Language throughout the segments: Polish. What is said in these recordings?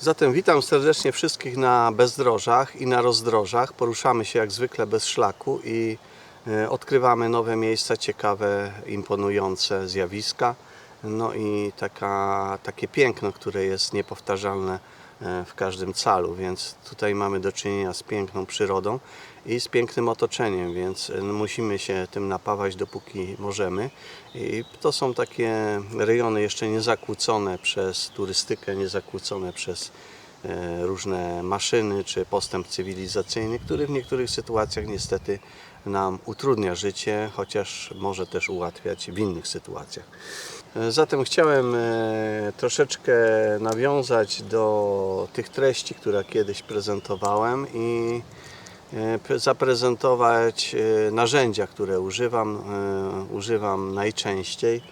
Zatem witam serdecznie wszystkich na bezdrożach i na rozdrożach. Poruszamy się jak zwykle bez szlaku i e, odkrywamy nowe miejsca, ciekawe, imponujące zjawiska. No i taka, takie piękno, które jest niepowtarzalne w każdym calu, więc tutaj mamy do czynienia z piękną przyrodą i z pięknym otoczeniem, więc e, no, musimy się tym napawać dopóki możemy. I to są takie rejony jeszcze niezakłócone przez turystykę, niezakłócone przez e, różne maszyny czy postęp cywilizacyjny, który w niektórych sytuacjach niestety nam utrudnia życie, chociaż może też ułatwiać w innych sytuacjach. E, Zatem chciałem e, troszeczkę nawiązać do tych treści, które kiedyś prezentowałem i e, pre- zaprezentować narzędzia, które używam, używam najczęściej.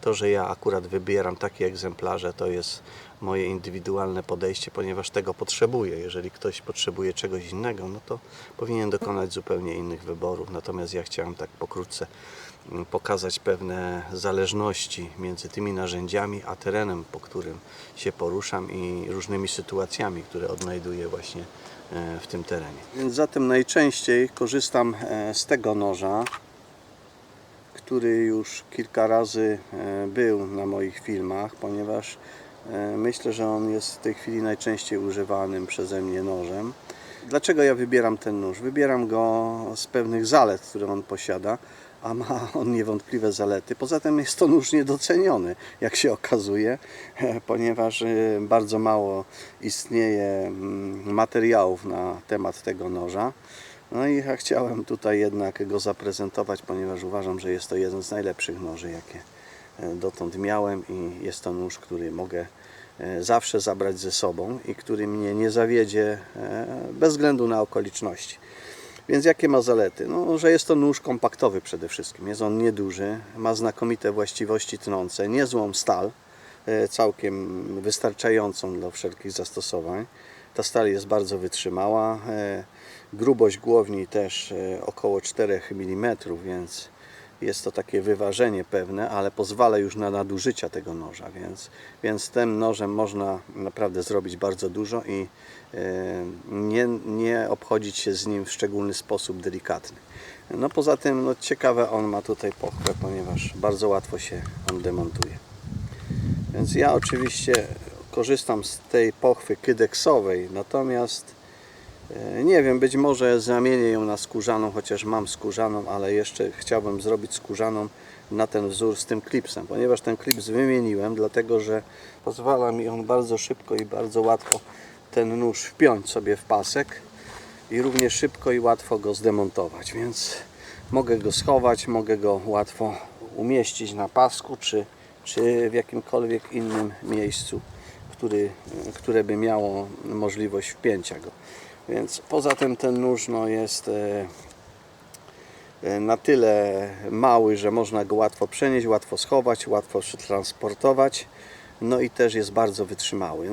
To, że ja akurat wybieram takie egzemplarze, to jest moje indywidualne podejście, ponieważ tego potrzebuję. Jeżeli ktoś potrzebuje czegoś innego, no to powinien dokonać zupełnie innych wyborów. Natomiast ja chciałem tak pokrótce mm, pokazać pewne zależności między tymi narzędziami, a terenem, po którym się poruszam i różnymi sytuacjami, które odnajduję właśnie e, w tym terenie. Więc zatem najczęściej korzystam e, z tego noża, który już kilka razy e, był na moich filmach, ponieważ myślę, że on jest w tej chwili najczęściej używanym przeze mnie nożem. Dlaczego ja wybieram ten nóż? Wybieram go z pewnych zalet, które on posiada, a ma on niewątpliwe zalety. Poza tym jest to nóż niedoceniony, jak się okazuje, ponieważ e, bardzo mało istnieje mm, materiałów na temat tego noża. No i ja chciałem tutaj jednak go zaprezentować, ponieważ uważam, że jest to jeden z najlepszych noży, jakie e, dotąd miałem i jest to nóż, który mogę e, zawsze zabrać ze sobą i który mnie nie zawiedzie e, bez względu na okoliczności. Więc jakie ma zalety? No, że jest to nóż kompaktowy przede wszystkim. Jest on nieduży, ma znakomite właściwości tnące, niezłą stal, e, całkiem wystarczającą do wszelkich zastosowań. Ta stal jest bardzo wytrzymała. e, Grubość głowni też e, około 4 mm, więc jest to takie wyważenie pewne, ale pozwala już na nadużycia tego noża, więc, więc tym nożem można naprawdę zrobić bardzo dużo i e, nie, nie obchodzić się z nim w szczególny sposób delikatny. No poza tym no, ciekawe on ma tutaj pochwę, ponieważ bardzo łatwo się on demontuje. Więc ja oczywiście korzystam z tej pochwy kydeksowej, natomiast nie wiem, być może zamienię ją na skórzaną, chociaż mam skórzaną, ale jeszcze chciałbym zrobić skórzaną na ten wzór z tym klipsem, ponieważ ten klips wymieniłem, dlatego że pozwala mi on bardzo szybko i bardzo łatwo ten nóż wpiąć sobie w pasek i równie szybko i łatwo go zdemontować, więc mogę go schować, mogę go łatwo umieścić na pasku czy, czy w jakimkolwiek innym miejscu, który, które by miało możliwość wpięcia go. Więc poza tym ten nóż no, jest e, e, na tyle mały, że można go łatwo przenieść, łatwo schować, łatwo przetransportować. No i też jest bardzo wytrzymały.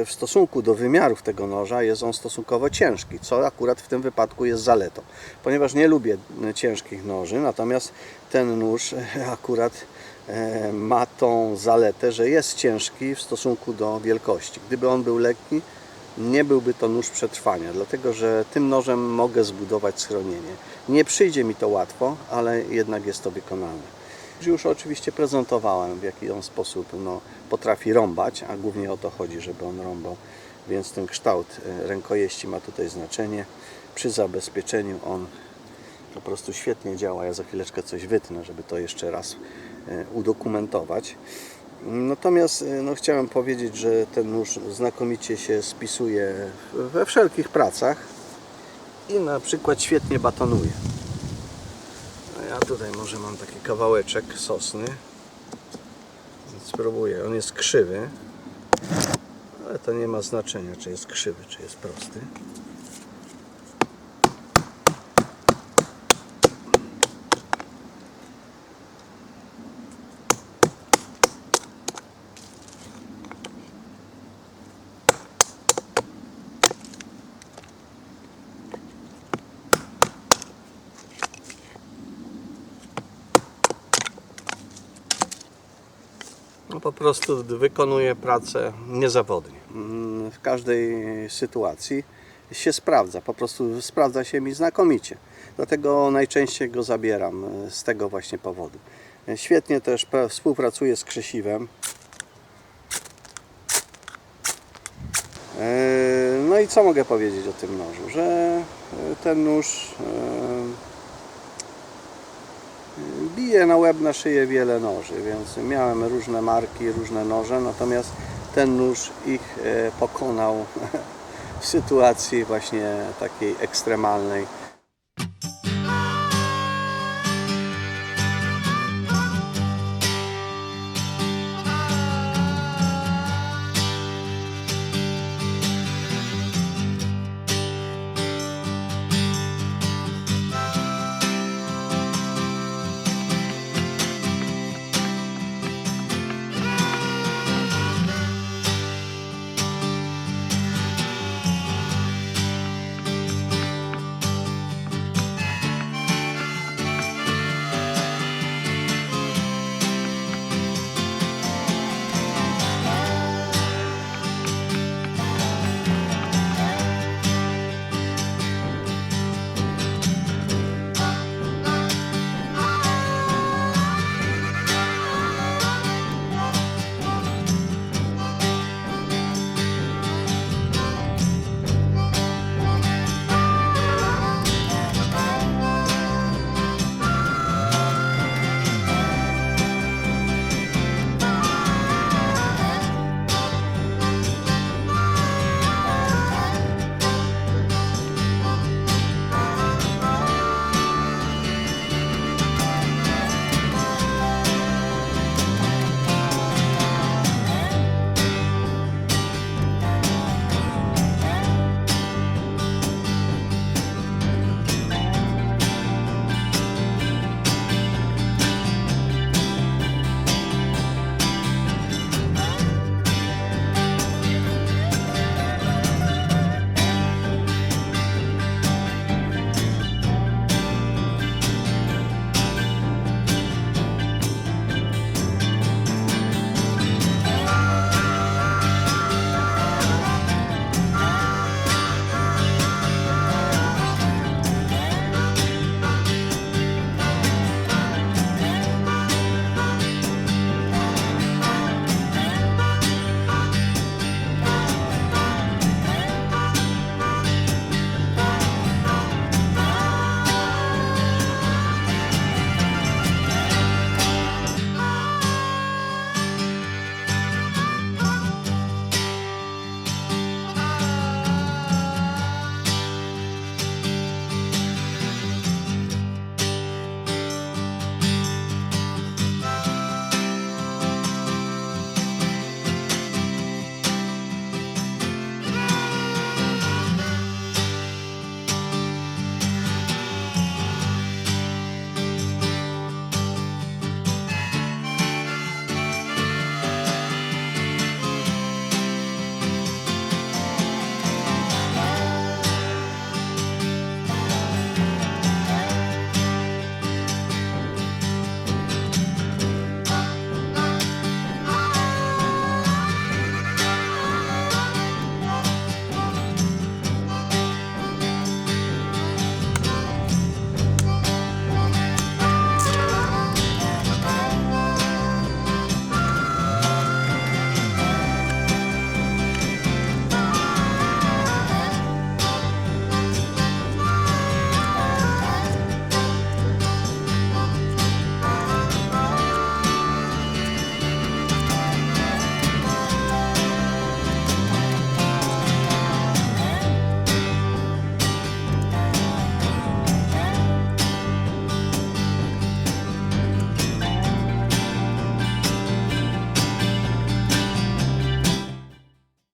E, W stosunku do wymiarów tego noża jest on stosunkowo ciężki, co akurat w tym wypadku jest zaletą. Ponieważ nie lubię ciężkich noży, natomiast ten nóż akurat ma tą zaletę, że jest ciężki w stosunku do wielkości. Gdyby on był lekki, nie byłby to nóż przetrwania, dlatego że tym nożem mogę zbudować schronienie. Nie przyjdzie mi to łatwo, ale jednak jest to wykonalne. Już oczywiście prezentowałem, w jaki on sposób no, potrafi rąbać, a głównie o to chodzi, żeby on rąbał, więc ten kształt e, rękojeści ma tutaj znaczenie. Przy zabezpieczeniu on po prostu świetnie działa. Ja za chwileczkę coś wytnę, żeby to jeszcze raz e, udokumentować. Natomiast e, no, chciałem powiedzieć, że ten nóż znakomicie się spisuje we wszelkich pracach i na przykład świetnie batonuje. A ja tutaj może mam taki kawałeczek sosny. Spróbuję. On jest krzywy, ale to nie ma znaczenia, czy jest krzywy, czy jest prosty. Po prostu wykonuje pracę niezawodnie. Mm, w każdej sytuacji się sprawdza. Po prostu sprawdza się mi znakomicie. Dlatego najczęściej go zabieram e, z tego właśnie powodu. E, Świetnie też pra- współpracuję z krzesiwem. E, No i co mogę powiedzieć o tym nożu? Że ten nóż bije na łeb, na szyję wiele noży, więc miałem różne marki, różne noże, natomiast ten nóż ich e, pokonał w sytuacji właśnie takiej ekstremalnej